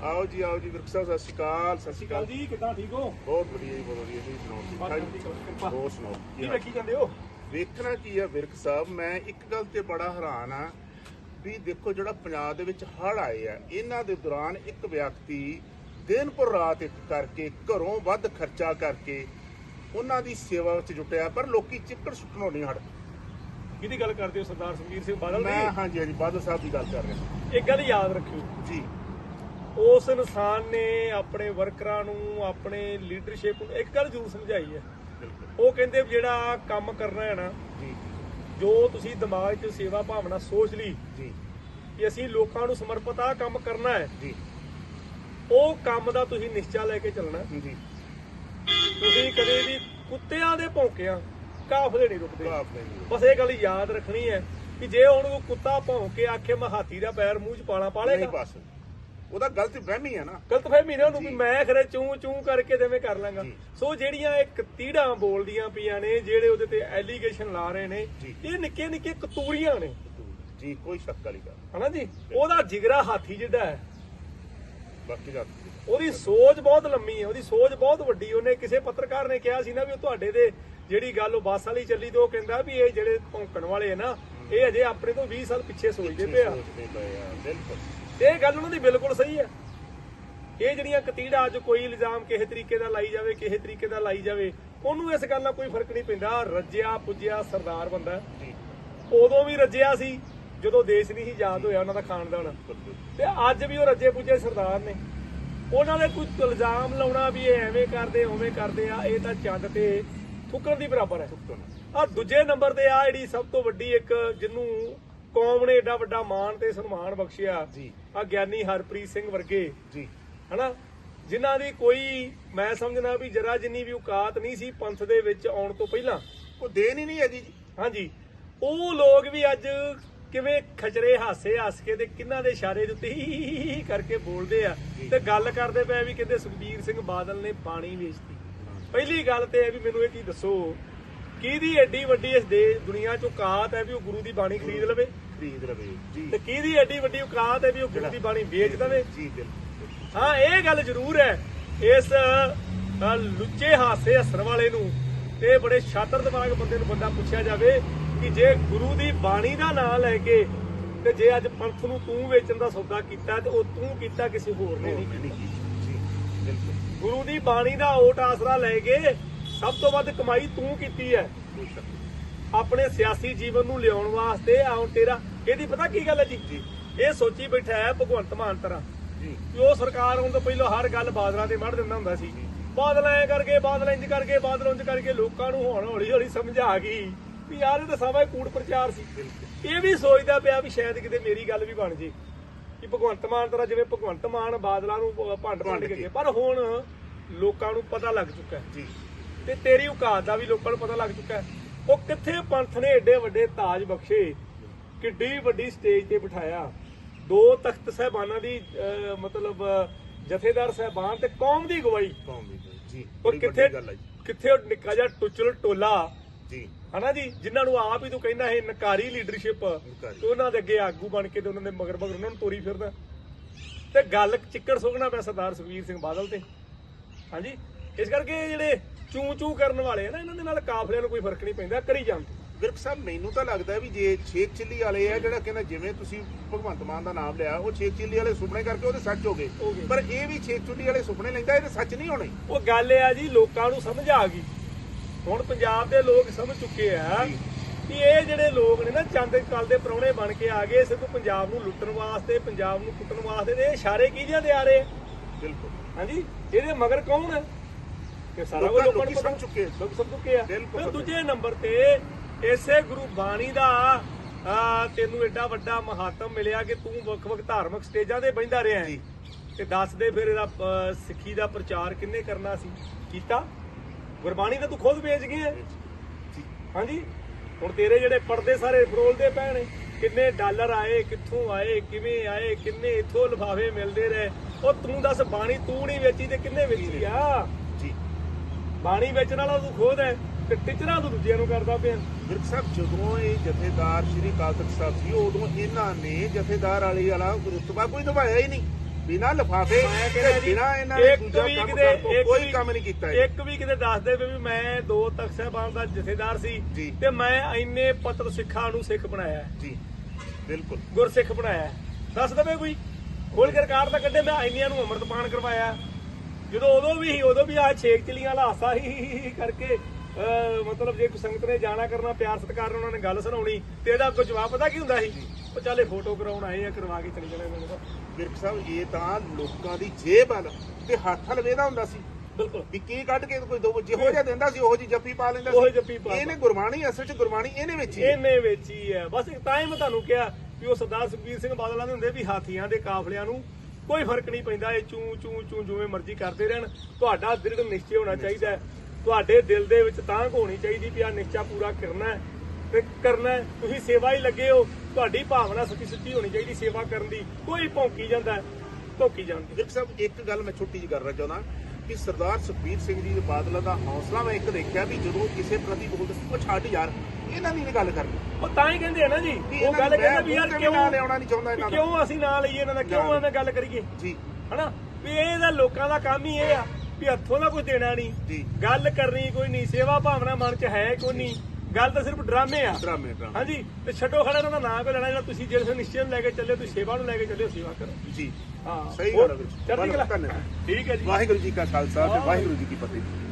ਆਓ ਜੀ ਆਓ ਜੀ ਵਿਰਕ ਸਾਹਿਬ ਸਤਿ ਸ਼੍ਰੀ ਅਕਾਲ ਸਤਿ ਸ਼੍ਰੀ ਕਾਲ ਅਕਾਲ। ਜੀ ਕਿੱਦਾਂ ਠੀਕ ਹੋ? ਬਹੁਤ ਵਧੀਆ ਜੀ ਬਹੁਤ ਵਧੀਆ ਤੁਸੀਂ ਸੁਣਾਓ ਠੀਕ ਠਾਕ ਕਿਰਪਾ। ਹੋਰ ਸੁਣਾਓ ਕੀ ਕੀ ਹਾਲ? ਵੇਖੀ ਜਾਂਦੇ ਹੋ? ਵੇਖਣਾ ਕੀ ਆ ਵਿਰਕ ਸਾਹਿਬ ਮੈਂ ਇੱਕ ਗੱਲ ਤੇ ਬੜਾ ਹੈਰਾਨ ਆ ਵੀ ਦੇਖੋ ਜਿਹੜਾ ਪੰਜਾਬ ਦੇ ਵਿੱਚ ਹੜ੍ਹ ਆਏ ਆ ਇਹਨਾਂ ਦੇ ਦੌਰਾਨ ਇੱਕ ਵਿਅਕਤੀ ਦਿਨ ਪਰ ਰਾਤ ਇੱਕ ਕਰਕੇ ਘਰੋਂ ਵੱਧ ਖਰਚਾ ਕਰਕੇ ਉਹਨਾਂ ਦੀ ਸੇਵਾ ਵਿੱਚ ਜੁਟਿਆ ਪਰ ਲੋਕੀ ਚਿੱਕੜ ਸੁੱਟਣੋਂ ਨਹੀਂ ਹਟਦੇ ਕਿਹਦੀ ਗੱਲ ਕਰਦੇ ਹੋ ਸਰਦਾਰ ਸੁਖਬੀਰ ਸਿੰਘ ਬਾਦਲ ਮੈਂ ਦੀ ਹਾਂਜੀ ਹਾਂਜੀ ਬਾਦਲ ਸਾਹਿਬ ਦੀ ਗੱਲ ਕਰ ਰਿਹਾ। ਇੱਕ ਗੱਲ ਯਾਦ ਰੱਖਿਓ। ਜੀ। ਉਸ ਇਨਸਾਨ ਨੇ ਆਪਣੇ ਵਰਕਰਾਂ ਨੂੰ ਆਪਣੇ ਲੀਡਰਸ਼ਿਪ ਨੂੰ ਇੱਕ ਗੱਲ ਜ਼ਰੂਰ ਸਮਝਾਈ ਹੈ। ਉਹ ਕਹਿੰਦੇ ਵੀ ਜਿਹੜਾ ਕੰਮ ਕਰਨਾ ਹੈ ਨਾ ਜੀ। ਤੁਸੀਂ ਦਿਮਾਗ 'ਚ ਸੇਵਾ ਭਾਵਨਾ ਸੋਚ ਲਈ ਜੀ। ਕਿ ਅਸੀਂ ਲੋਕਾਂ ਨੂੰ ਸਮਰਪਿਤ ਆ ਕੰਮ ਕਰਨਾ ਹੈ ਜੀ। ਉਹ ਕੰਮ ਦਾ ਤੁਸੀਂ ਨਿਸ਼ਚਾ ਲੈ ਕੇ ਚੱਲਣਾ। ਜੀ। ਤੁਸੀਂ ਕਦੇ ਵੀ ਕੁੱਤਿਆਂ ਦੇ ਭੌਂਕਿਆਂ ਕਾਫਲੇ ਨਹੀਂ ਰੁਕਦੇ ਬਸ ਇਹ ਗੱਲ ਯਾਦ ਰੱਖਣੀ ਹੈ ਕਿ ਜੇ ਹੁਣ ਉਹ ਕੁੱਤਾ ਭੌਂਕ ਕੇ ਆਖੇ ਮੈਂ ਹਾਥੀ ਦਾ ਪੈਰ ਮੂੰਹ 'ਚ ਪਾਣਾ ਪਾ ਲੇਗਾ ਉਹਦਾ ਗਲਤ ਵਹਿਮੀ ਆ ਨਾ। ਗਲਤ ਫਹਿਮੀ ਨਾ ਉਹਨੂੰ ਵੀ। ਮੈਂ ਖਰੇ ਚੂੰ ਚੂੰ ਕਰਕੇ ਦੇਵੇਂ ਕਰ ਲਾਂਗਾ। ਸੋ ਜਿਹੜੀਆਂ ਇਹ ਕਤੀੜਾਂ ਬੋਲਦੀਆਂ ਪਈਆਂ ਨੇ ਜਿਹੜੇ ਉਹਦੇ ਤੇ ਐਲੀਗੇਸ਼ਨ ਲਾ ਰਹੇ ਨੇ। ਇਹ ਨਿੱਕੇ ਨਿੱਕੇ ਕਤੂਰੀਆਂ ਨੇ। ਜੀ ਕੋਈ ਸ਼ੱਕ ਵਾਲੀ ਗੱਲ ਹਨਾ ਜੀ? ਉਹਦਾ ਜਿਗਰਾ ਹਾਥੀ ਜਿਹੜਾ ਹੈ। ਬਾਕੀ ਗੱਲ ਉਹਦੀ ਸੋਚ ਬਹੁਤ ਲੰਮੀ ਹੈ ਉਹਦੀ ਸੋਚ ਬਹੁਤ ਵੱਡੀ ਉਹਨੇ ਕਿਸੇ ਪੱਤਰਕਾਰ ਨੇ ਕਿਹਾ ਸੀ ਨਾ ਵੀ ਉਹ ਤੁਹਾਡੇ ਦੇ ਜਿਹੜੀ ਗੱਲ ਉਹ ਬੱਸ ਵਾਲੀ ਚੱਲੀ ਤੇ ਉਹ ਕਹਿੰਦਾ ਵੀ ਇਹ ਜਿਹੜੇ ਭੌਂਕਣ ਵਾਲੇ ਨਾ ਇਹ ਅਜੇ ਆਪਣੇ ਤੋਂ 20 ਸਾਲ ਪਿੱਛੇ ਸੋਚਦੇ ਪਏ ਆ। ਸੋਚਦੇ ਪਏ ਆ ਬਿਲਕੁਲ। ਇਹ ਗੱਲ ਉਹਨਾਂ ਦੀ ਬਿਲਕੁਲ ਸਹੀ ਹੈ। ਇਹ ਜਿਹੜੀਆਂ ਕਤੀੜਾ ਅੱਜ ਕੋਈ ਇਲਜ਼ਾਮ ਕਿਸੇ ਤਰੀਕੇ ਦਾ ਲਾਈ ਜਾਵੇ ਕਿਸੇ ਤਰੀਕੇ ਦਾ ਲਾਈ ਜਾਵੇ ਉਹਨੂੰ ਇਸ ਗੱਲ ਨਾਲ ਕੋਈ ਫ਼ਰਕ ਨਹੀਂ ਪੈਂਦਾ। ਰੱਜਿਆ ਪੁੱਜਿਆ ਸਰਦਾਰ ਬੰਦਾ ਉਦੋਂ ਵੀ ਰੱਜਿਆ ਸੀ ਜਦੋਂ ਦੇਸ਼ ਨਹੀਂ ਸੀ ਆਜ਼ਾਦ ਹੋਇਆ ਉਹਨਾਂ ਦਾ ਖਾਨਦਾਨ। ਤੇ ਅੱਜ ਵੀ ਉਹ ਰੱਜੇ ਪੁੱਜੇ ਸਰਦਾਰ ਨੇ। ਉਹਨਾਂ ਦੇ ਕੋਈ ਇਲਜ਼ਾਮ ਲਾਉਣਾ ਵੀ ਇਹ ਐਵੇਂ ਕਰਦੇ ਉਵੇਂ ਕਰਦੇ ਆ ਇਹ ਤਾਂ ਚੰਦ ਤੇ ਠੁਕਰ ਦੀ ਬਰਾਬਰ ਹੈ। ਆ ਦੂਜੇ ਨੰਬਰ ਤੇ ਆ ਜਿਹੜੀ ਸਭ ਤੋਂ ਵੱਡੀ ਇੱਕ ਜਿਹਨੂੰ ਕੌਮ ਨੇ ਏਡਾ ਵੱਡਾ ਮਾਣ ਤੇ ਸਨਮਾਨ ਬਖਸ਼ਿਆ। ਜੀ। ਆ ਗਿਆਨੀ ਹਰਪ੍ਰੀਤ ਸਿੰਘ ਵਰਗੇ। ਜੀ। ਹਨਾ? ਜਿਨ੍ਹਾਂ ਦੀ ਕੋਈ ਮੈਂ ਸਮਝਣਾ ਵੀ ਜਰਾ ਜਿੰਨੀ ਵੀ ਔਕਾਤ ਨਹੀਂ ਸੀ ਪੰਥ ਦੇ ਵਿੱਚ ਆਉਣ ਤੋਂ ਪਹਿਲਾਂ। ਉਹ ਦੇਣ ਹੀ ਨਹੀਂ ਹੈਗੀ ਜੀ। ਹਾਂਜੀ। ਉਹ ਲੋਕ ਵੀ ਅੱਜ ਕਿਵੇਂ ਖਚਰੇ ਹਾਸੇ ਹੱਸ ਕੇ ਤੇ ਕਿੰਨਾਂ ਦੇ ਇਸ਼ਾਰੇ ਦੇ ਉੱਤੇ ਹੀ ਹੀ ਹੀ ਕਰਕੇ ਬੋਲਦੇ ਆ। ਤੇ ਗੱਲ ਕਰਦੇ ਪਏ ਵੀ ਕਹਿੰਦੇ ਸੁਖਬੀਰ ਸਿੰਘ ਬਾਦਲ ਨੇ ਪਾਣੀ ਵੇਚਤੀ। ਪਹਿਲੀ ਗੱਲ ਤੇ ਇਹ ਵੀ ਮੈਨੂੰ ਇਹ ਕੀ ਦੱਸੋ ਕਿਹਦੀ ਐਡੀ ਵੱਡੀ ਇਸ ਦੇ ਦੁਨੀਆ ਚ ਔਕਾਤ ਹੈ ਵੀ ਉਹ ਗੁਰੂ ਦੀ ਬਾਣੀ ਖਰੀਦ ਲਵੇ? ਖਰੀਦ ਲਵੇ ਜੀ। ਤੇ ਕਿਹਦੀ ਐਡੀ ਵੱਡੀ ਔਕਾਤ ਹੈ ਵੀ ਉਹ ਗੁਰੂ ਦੀ ਬਾਣੀ ਵੇਚ ਦੇਵੇ? ਜੀ ਬਿਲਕੁਲ। ਹਾਂ ਇਹ ਗੱਲ ਜ਼ਰੂਰ ਹੈ। ਇਸ ਲੁੱਚੇ ਹਾਸੇ ਹੱਸਣ ਵਾਲੇ ਨੂੰ ਤੇ ਬੜੇ ਸ਼ਾਤਰ ਦਿਮਾਗ ਬੰਦੇ ਨੂੰ ਬੰਦਾ ਪੁੱਛਿਆ ਜਾਵੇ ਕਿ ਜੇ ਗੁਰੂ ਦੀ ਬਾਣੀ ਦਾ ਨਾਮ ਲੈ ਕੇ ਤੇ ਜੇ ਅੱਜ ਪੰਥ ਨੂੰ ਤੂੰ ਵੇਚਣ ਦਾ ਸੌਦਾ ਕੀਤਾ ਤੇ ਉਹ ਤੂੰ ਕੀਤਾ ਕਿਸੇ ਹੋਰ ਨੇ ਨਹੀਂ ਜੀ ਬਿਲਕੁਲ। ਗੁਰੂ ਦੀ ਬਾਣੀ ਦਾ ਓਟ ਆਸਰਾ ਲੈ ਕੇ ਸਭ ਤੋਂ ਵੱਧ ਕਮਾਈ ਤੂੰ ਕੀਤੀ ਹੈ। ਆਪਣੇ ਸਿਆਸੀ ਜੀਵਨ ਨੂੰ ਲਿਆਉਣ ਵਾਸਤੇ ਆਉਂ ਤੇਰਾ। ਇਹਦੀ ਪਤਾ ਕੀ ਗੱਲ ਹੈ ਜੀ? ਇਹ ਸੋਚੀ ਬੈਠਾ ਹੈ ਭਗਵੰਤ ਮਾਨ ਤਰ੍ਹਾਂ। ਜੀ। ਉਹ ਸਰਕਾਰ ਆਉਣ ਤੋਂ ਪਹਿਲਾਂ ਹਰ ਗੱਲ ਬਾਦਲਾਂ ਤੇ ਮੜ ਦਿੰਦਾ ਹੁੰਦਾ ਸੀ। ਬਾਦਲ ਐ ਕਰਕੇ ਬਾਦਲ ਇੰਜ ਕਰਕੇ ਬਾਦਲ ਉਂਝ ਕਰਕੇ ਲੋਕਾਂ ਨੂੰ ਹੁਣ ਹੌਲੀ ਹੌਲੀ ਸਮਝ ਗਈ। ਵੀ ਯਾਰ ਇਹ ਤਾਂ ਸਭਾ ਕੂੜ ਪ੍ਰਚਾਰ ਸੀ। ਇਹ ਵੀ ਸੋਚਦਾ ਪਿਆ ਵੀ ਸ਼ਾਇਦ ਕਿਤੇ ਮੇਰੀ ਗੱਲ ਵੀ ਬਣ ਜੇ। ਕਿ ਭਗਵੰਤ ਮਾਨ ਤਰ੍ਹਾਂ ਜਿਵੇਂ ਭਗਵੰਤ ਮਾਨ ਬਾਦਲਾਂ ਨੂੰ ਭੰਡ ਭੰਡ ਕੇ। ਪਰ ਹੁਣ ਲੋਕਾਂ ਨੂੰ ਪਤਾ ਲੱਗ ਚੁੱਕਾ ਜੀ। ਤੇ ਤੇਰੀ ਔਕਾਤ ਦਾ ਵੀ ਲੋਕਾਂ ਨੂੰ ਪਤਾ ਲੱਗ ਚੁੱਕਾ ਉਹ ਕਿੱਥੇ ਪੰਥ ਨੇ ਏਡੇ ਵੱਡੇ ਤਾਜ ਬਖਸ਼ੇ ਕਿੱਡੀ ਵੱਡੀ ਸਟੇਜ ਤੇ ਬਿਠਾਇਆ। ਦੋ ਤਖਤ ਸਹਿਬਾਨਾਂ ਦੀ ਮਤਲਬ ਜਥੇਦਾਰ ਸਹਿਬਾਨ ਤੇ ਕੌਮ ਦੀ ਗਵਾਹੀ। ਕੌਮ ਦੀ ਜੀ। ਉਹ ਬੜੀ ਕਿੱਥੇ। ਕਿੱਥੇ ਉਹ ਨਿੱਕਾ ਜਿਹਾ ਟੁਚਲ ਟੋਲਾ। ਜੀ। ਹਨਾ ਜੀ? ਜਿਨ੍ਹਾਂ ਨੂੰ ਆਪ ਹੀ ਤੂੰ ਕਹਿੰਦਾ ਇਹ ਨਕਾਰੀ ਲੀਡਰਸ਼ਿਪ। ਤੇ ਉਹਨਾਂ ਦੇ ਅੱਗੇ ਆਗੂ ਬਣ ਕੇ ਤੇ ਉਹਨਾਂ ਦੇ ਮਗਰ ਮਗਰ ਉਹਨਾਂ ਨੂੰ ਤੋਰੀ ਫਿਰਦਾ। ਤੇ ਗੱਲ ਚਿੱਕੜ ਸੁਗਣਾ ਪਿਆ ਸਰਦਾਰ ਸੁਖਬੀਰ ਸਿੰਘ ਬਾਦਲ ਤੇ। ਹਾਂਜੀ? ਇਸ ਕਰਕੇ ਜਿਹੜੇ ਚੂੰ ਚੂੰ ਕਰਨ ਵਾਲੇ ਆ ਨਾ ਇਹਨਾਂ ਦੇ ਨਾਲ ਕਾਫਲਿਆਂ ਨੂੰ ਕੋਈ ਫ਼ਰਕ ਨਹੀਂ ਪੈਂਦਾ ਕਰੀ ਜਾਂਦੇ ਵਿਰਕ ਸਾਹਿਬ ਮੈਨੂੰ ਤਾਂ ਲੱਗਦਾ ਵੀ ਜੇ ਛੇਕ ਚਿੱਲੀ ਵਾਲੇ ਆ ਜਿਹੜਾ ਕਹਿੰਦਾ ਜਿਵੇਂ ਤੁਸੀਂ ਭਗਵੰਤ ਮਾਨ ਦਾ ਨਾਮ ਲਿਆ ਉਹ ਛੇਕ ਚਿੱਲੀ ਵਾਲੇ ਸੁਪਨੇ ਕਰਕੇ ਉਹਦੇ ਸੱਚ ਹੋ ਗਏ ਹੋ ਗਏ। ਪਰ ਇਹ ਵੀ ਛੇਕ ਚਿੱਲੀ ਵਾਲੇ ਸੁਪਨੇ ਲੈਂਦਾ ਇਹਦੇ ਸੱਚ ਨਹੀਂ ਹੋਣੇ ਉਹ ਗੱਲ ਇਹ ਆ ਜੀ ਲੋਕਾਂ ਨੂੰ ਸਮਝ ਆ ਗਈ ਹੁਣ ਪੰਜਾਬ ਦੇ ਲੋਕ ਸਮਝ ਚੁੱਕੇ ਆ ਜੀ। ਕਿ ਇਹ ਜਿਹੜੇ ਲੋਕ ਨੇ ਨਾ ਚੰਦ ਕਲ ਦੇ ਪਰੌਣੇ ਬਣ ਕੇ ਆ ਗਏ ਸਿਰਫ ਪੰਜਾਬ ਨੂੰ ਲੁੱਟਣ ਵਾਸਤੇ ਪੰਜਾਬ ਨੂੰ ਕੁੱਟਣ ਵਾਸਤੇ ਤੇ ਇਹ ਇਸ਼ਾਰੇ ਕਿਹਦੀਆਂ ਦੇ ਆ ਰਹੇ ਆ? ਬਿਲਕੁਲ ਹਾਂਜੀ ਇਹਦੇ ਮਗਰ ਕੌਣ ਹੈ ਕਿ ਸਾਰਾ ਕੁਝ ਲੋਕਾਂ- ਨੂੰ ਪਤਾ ਚੁੱਕੇ। ਲੋਕ ਸਮਝ ਚੁੱਕੇ ਆ। ਫਿਰ ਦੂਜੇ ਨੰਬਰ ਤੇ ਇਸੇ ਗੁਰੂ ਬਾਣੀ ਦਾ ਤੈਨੂੰ ਐਡਾ ਵੱਡਾ ਮਹਾਤਮ ਮਿਲਿਆ ਕਿ ਤੂੰ ਵੱਖ-ਵੱਖ ਧਾਰਮਿਕ ਸਟੇਜਾਂ ਤੇ ਬੈਠਾ ਰਿਹਾ ਹੈ। ਜੀ। ਤੇ ਦੱਸ ਦੇ ਫਿਰ ਇਹਦਾ ਅ, ਸਿੱਖੀ ਦਾ ਪ੍ਰਚਾਰ ਕਿੰਨੇ ਕਰਨਾ ਸੀ? ਕੀਤਾ? ਗੁਰਬਾਣੀ ਤਾਂ ਤੂੰ ਖੁਦ ਵੇਚ ਗਿਆ ਹਾਂਜੀ? ਹੁਣ ਤੇਰੇ ਜਿਹੜੇ ਪਰਦੇ ਸਾਰੇ ਫਰੋਲਦੇ ਪਏ ਨੇ ਕਿੰਨੇ ਡਾਲਰ ਆਏ ਕਿੱਥੋਂ ਆਏ ਕਿਵੇਂ ਆਏ ਕਿੰਨੇ ਇਥੋਂ ਲਿਫਾਫੇ ਮਿਲਦੇ ਰਹੇ। ਉਹ ਤੂੰ ਦੱਸ ਬਾਣੀ ਤੂੰ ਨਹੀਂ ਵੇਚੀ ਤੇ ਕਿੰਨੇ ਵੇਚੀ ਆ? ਬਾਣੀ ਵੇਚਣ ਵਾਲਾ ਤੂੰ ਖੁਦ ਹੈ ਤੇ ਟਿਚਰਾਂ ਤੂੰ ਦੂਜਿਆਂ ਨੂੰ ਕਰਦਾ ਪਿਆ ਵਿਰਕ ਸਾਹਿਬ ਜਦੋਂ ਇਹ ਜਥੇਦਾਰ ਸ਼੍ਰੀ ਅਕਾਲ ਤਖਤ ਸਾਹਿਬ ਸੀ ਉਦੋਂ ਇਹਨਾਂ ਨੇ ਜਥੇਦਾਰ ਵਾਲੀ ਵਾਲਾ ਰੁਤਬਾ ਕੋਈ ਦਵਾਇਆ ਹੀ ਨਹੀਂ ਬਿਨਾਂ ਲਫਾਫੇ ਤੇ ਜੀ ਬਿਨਾਂ ਇਹਨਾਂ ਨੇ ਦੂਜਾ ਕੰਮ ਦੇ ਕਰਨ ਕੋਈ ਕੰਮ ਨਹੀਂ ਕੀਤਾ ਜੀ। ਇੱਕ ਵੀ ਕਿਤੇ ਦੱਸਦੇ ਵੀ ਮੈਂ ਦੋ ਤਖਤ ਸਾਹਿਬਾਨ ਦਾ ਜਥੇਦਾਰ ਸੀ ਜੀ। ਤੇ ਮੈਂ ਇੰਨੇ ਪੱਤਰ ਸਿੱਖਾਂ ਨੂੰ ਸਿੱਖ ਬਣਾਇਆ। ਜੀ ਬਿਲਕੁਲ ਗੁਰਸਿੱਖ ਬਣਾਇਆ। ਦੱਸ ਦਵੇ ਕੋਈ ਖੋਲ ਕੇ ਰਿਕਾਰਡ ਤਾਂ ਕੱਢੇ ਮੈਂ ਇੰਨੀਆਂ ਨੂੰ ਅੰਮ੍ਰਿਤਪਾਨ ਕਰਵਾਇਆ ਜਦੋਂ ਉਦੋਂ ਵੀ ਸੀ ਉਦੋਂ ਵੀ ਆ ਛੇਕ ਚਲੀਆਂ ਵਾਲਾ ਹਾਸਾ ਹੀ ਕਰਕੇ ਮਤਲਬ ਜੇ ਕੋਈ ਸੰਗਤ ਨੇ ਜਾਣਾ ਕਰਨਾ ਪਿਆਰ ਸਤਿਕਾਰ ਉਹਨਾਂ ਨੇ ਗੱਲ ਸੁਣਾਉਣੀ ਤੇ ਇਹਦਾ ਕੋਈ ਜਵਾਬ ਪਤਾ ਕੀ ਹੁੰਦਾ ਸੀ? ਉਹ ਚੱਲੇ ਫੋਟੋ ਕਰਾਉਣ ਆਏ ਆ ਕਰਵਾ ਕੇ ਚਲੇ ਜਾਣਾ ਮੈਨੂੰ ਤਾਂ ਵਿਰਕ ਸਾਹਿਬ ਇਹ ਤਾਂ ਲੋਕਾਂ ਦੀ ਜੇਬ ਵੱਲ ਤੇ ਹੱਥ ਹਲ ਵੇਦਾ ਹੁੰਦਾ ਸੀ। ਬਿਲਕੁਲ। ਵੀ ਕੀ ਕੱਢ ਕੇ ਕੋਈ ਦੋ ਜਿਹੋ ਜਿਹਾ ਦਿੰਦਾ ਸੀ ਉਹੋ ਜੀ ਜੱਫੀ ਪਾ ਲੈਂਦਾ ਉਹੋ ਜੱਫੀ ਪਾ- ਇਹਨੇ ਗੁਰਬਾਣੀ ਅਸਲ ਚ ਗੁਰਬਾਣੀ ਇਹਨੇ ਵਿੱਚ ਹੀ। ਇਹਨੇ ਵਿੱਚ ਹੀ। ਹੈ ਬਸ ਇੱਕ ਤਾਂ ਹੀ ਮੈਂ ਤੁਹਾਨੂੰ ਕਿਹਾ ਵੀ ਉਹ ਸਰਦਾਰ ਸੁਖਬੀਰ ਸਿੰਘ ਬਾਦਲ ਆਂਦੇ ਹੁੰਦੇ ਵੀ ਹਾਥੀਆਂ ਦੇ ਕਾਫਲਿਆਂ ਨੂੰ ਕੋਈ ਫ਼ਰਕ ਨਹੀਂ ਪੈਂਦਾ ਇਹ ਚੂ ਚੂ ਚੂ ਜਿਵੇਂ ਮਰਜ਼ੀ ਕਰਦੇ ਰਹਿਣ। ਤੁਹਾਡਾ ਦ੍ਰਿੜ ਨਿਸ਼ਚੈ ਹੋਣਾ ਚਾਹੀਦਾ ਤੁਹਾਡੇ ਦਿਲ ਦੇ ਵਿੱਚ ਤਾਂ ਹੋਣੀ ਚਾਹੀਦੀ ਵੀ ਆ ਨਿਸ਼ਚਾ ਪੂਰਾ ਕਰਨਾ ਹੈ ਤੇ ਕਰਨਾ। ਤੁਸੀਂ ਸੇਵਾ ਹੀ ਲੱਗੇ ਹੋ ਤੁਹਾਡੀ ਭਾਵਨਾ ਸੱਚੀ ਸੱਚੀ ਹੋਣੀ ਚਾਹੀਦੀ ਸੇਵਾ ਕਰਨ ਦੀ। ਕੋਈ ਭੌਂਕੀ ਜਾਂਦਾ ਧੋਕੀ ਜਾਂਦੀ ਵਿਰਕ ਸਾਹਿਬ ਇੱਕ ਗੱਲ ਮੈਂ ਛੋਟੀ ਜਿਹੀ ਕਰਨਾ ਚਾਹੁੰਦਾ ਕਿ ਸਰਦਾਰ ਸੁਖਬੀਰ ਸਿੰਘ ਜੀ ਦੇ ਬਾਦਲਾਂ ਦਾ ਹੌਸਲਾ ਮੈਂ ਇੱਕ ਦੇਖਿਆ ਵੀ ਜਦੋਂ ਕਿਸੇ ਪ੍ਰਤੀ ਬੋਲਦੇ ਸੀ, ਉਹ ਛੱਡ ਯਾਰ ਇਹਨਾਂ ਦੀ ਨੀ ਗੱਲ ਕਰਨੀ ਉਹ ਤਾਂ ਹੀ ਕਹਿੰਦੇ ਆ ਨਾ ਜੀ। ਵੀ ਉਹ ਇਹਨਾਂ ਗੱਲ ਨੂੰ ਕਹਿੰਦੇ ਵੀ ਯਾਰ ਕਿਉਂ ਨਾਂ ਲਿਆਉਣਾ ਨਹੀਂ ਚਾਹੁੰਦਾ ਇਹਨਾਂ ਦਾ? ਕਿਉਂ ਅਸੀਂ ਨਾਂ ਲਈਏ ਇਹਨਾਂ ਦਾ? ਕਿਉਂ ਐਵੇਂ ਗੱਲ ਕਰੀਏ? ਜੀ। ਹਨਾ? ਵੀ ਇਹ ਤਾਂ ਲੋਕਾਂ ਦਾ ਕੰਮ ਹੀ ਇਹ ਆ ਵੀ ਹੱਥੋਂ ਦਾ ਕੁਝ ਦੇਣਾ ਨਹੀਂ। ਜੀ। ਗੱਲ ਕਰਨੀ ਕੋਈ ਨਹੀਂ ਸੇਵਾ ਭਾਵਨਾ ਮਨ 'ਚ ਹੈ ਕੋਈ ਨਹੀਂ। ਗੱਲ ਤਾਂ ਸਿਰਫ ਡਰਾਮੇ ਆ। ਡਰਾਮੇ ਡਰਾਮੇ। ਹਾਂਜੀ ਤੇ ਛੱਡੋ ਖੜਾ ਇਹਨਾਂ ਦਾ ਨਾਂ ਕੋਈ ਲੈਣਾ ਜਿਹੜਾ ਤੁਸੀਂ ਜਿਹੜੇ ਨਿਸ਼ਚੈ ਨੂੰ ਲੈ ਕੇ ਚੱਲੇ ਤੁਸੀਂ ਸੇਵਾ ਨੂੰ ਲੈ ਕੇ ਚੱਲੇ ਹੋ ਸੇਵਾ ਕਰੋ। ਜੀ। ਹਾਂ। ਸਹੀ ਗੱਲ ਹੈ ਵੀਰ ਜੀ। ਚੜ੍ਹਦੀ ਕਲਾ। ਧੰਨਵਾਦ। ਠੀਕ ਹੈ ਜੀ। ਵਾਹਿਗੁਰੂ ਜੀ ਕਾ ਖਾਲਸਾ ਤੇ ਵਾਹਿਗੁਰੂ ਜੀ ਕੀ ਫਤਿਹ।